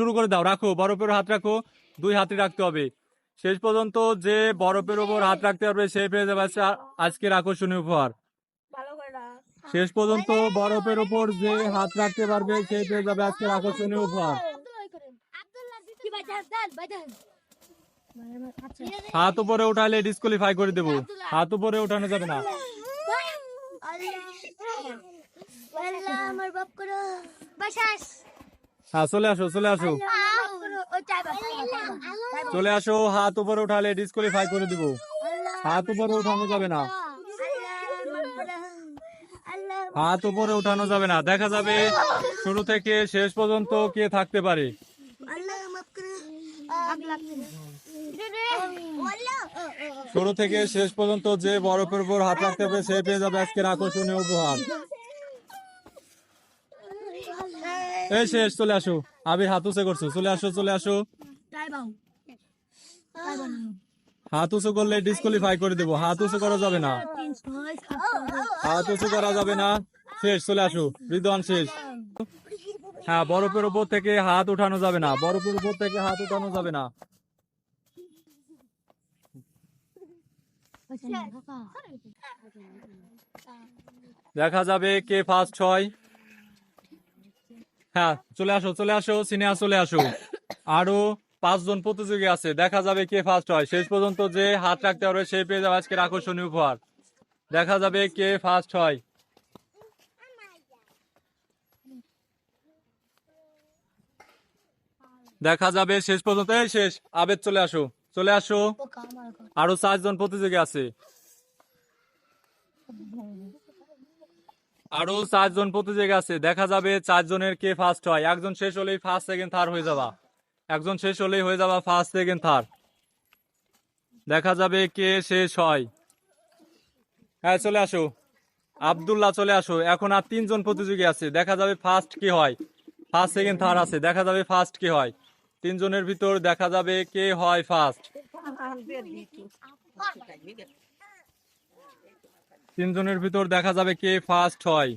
শুরু করে দাও রাখো বরফের হাত রাখো দুই হাতে রাখতে হবে। শেষ পর্যন্ত যে বরফের উপর হাত রাখতে পারবে সে পেয়ে যাবে আজকে আজকের আকর্ষণীয় উপহার। শেষ পর্যন্ত বরফের উপর যে হাত রাখতে পারবে সে পেয়ে যাবে আজকের আকর্ষণীয় উপহার। হাত উপরে উঠালে ডিসকোয়ালিফাই করে দেবো। হাত উপরে উঠানো যাবে না। আমার বাপ করো। বাসাস। হ্যাঁ চলে আসো চলে আসো চলে আসো হাত উপরে উঠালে ডিসকোয়ালিফাই করে দিব হাত উপরে উঠানো যাবে না হাত উপরে উঠানো যাবে না দেখা যাবে শুরু থেকে শেষ পর্যন্ত কে থাকতে পারে শুরু থেকে শেষ পর্যন্ত যে বরফের উপর হাত রাখতে পারবে সে পেয়ে যাবে আজকের আকর্ষণীয় উপহার এই শেষ, চলে আসো। আবির হাত উঁচে করছ, চলে আসো চলে আসো। হাত উঁচু করলে ডিসকোয়ালিফাই করে দেবো। হাত উঁচু করা যাবে না। হাত উঁচু করা যাবে না। শেষ, চলে আসো। রিদওয়ান শেষ। হ্যাঁ বরফের উপর থেকে হাত উঠানো যাবে না। বরফের উপর থেকে হাত উঠানো যাবে না। দেখা যাবে কে ফার্স্ট হয় হ্যাঁ চলে আসো চলে আসো, সিনিয়র চলে আসো। আরও পাঁচজন প্রতিযোগী আছে, দেখা যাবে কে ফার্স্ট হয়। শেষ পর্যন্ত যে হাত রাখতে পারবে, সে পেয়ে যাবে আজকের আকর্ষণীয় উপহার। দেখা যাবে কে ফার্স্ট হয়। দেখা যাবে শেষ পর্যন্ত, এই শেষ, আবেদ চলে আসো চলে আসো। আরও চারজন প্রতিযোগী আছে। আরও চারজন প্রতিযোগী আছে দেখা যাবে চারজনের কে ফার্স্ট হয় একজন শেষ হলেই ফার্স্ট সেকেন্ড থার্ড হয়ে যাবা একজন শেষ হলেই হয়ে যাবা ফার্স্ট সেকেন্ড থার্ড দেখা যাবে কে শেষ হয় হ্যাঁ চলে আসো আব্দুল্লাহ চলে আসো এখন আর তিনজন প্রতিযোগী আছে দেখা যাবে ফার্স্ট কি হয় ফার্স্ট সেকেন্ড থার্ড আছে দেখা যাবে ফার্স্ট কি হয় তিনজনের ভিতর দেখা যাবে কে হয় ফার্স্ট তিনজনের ভিতর দেখা যাবে কে ফার্স্ট হয়।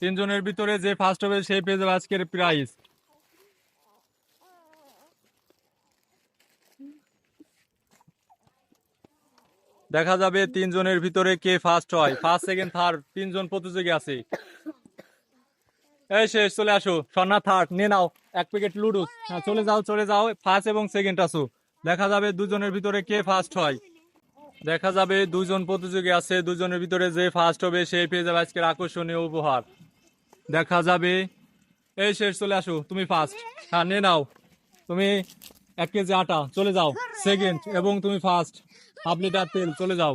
তিনজনের ভিতরে যে ফার্স্ট হবে, সে পেয়ে যাবে আজকের প্রাইজ দেখা যাবে তিনজনের ভিতরে কে ফার্স্ট হয়। ফার্স্ট সেকেন্ড থার্ড তিনজন প্রতিযোগী আছে। এই শেষ চলে আসো। সন্না থার্ড নিয়ে নাও। এক প্যাকেট লুডুস হ্যাঁ চলে যাও চলে যাও। ফার্স্ট এবং সেকেন্ড আসো দেখা যাবে দুজনের ভিতরে কে ফার্স্ট হয়। দেখা যাবে দুজন প্রতিযোগী আছে, দুজনের ভিতরে যে ফার্স্ট হবে, সে পেয়ে যাবে আজকের আকর্ষণীয় উপহার। দেখা যাবে, এই শেষ চলে আসো, তুমি ফার্স্ট হ্যাঁ নিয়ে নাও। তুমি এক কেজি আটা, চলে যাও। সেকেন্ড এবং তুমি ফার্স্ট হাফ লিটার তেল, চলে যাও।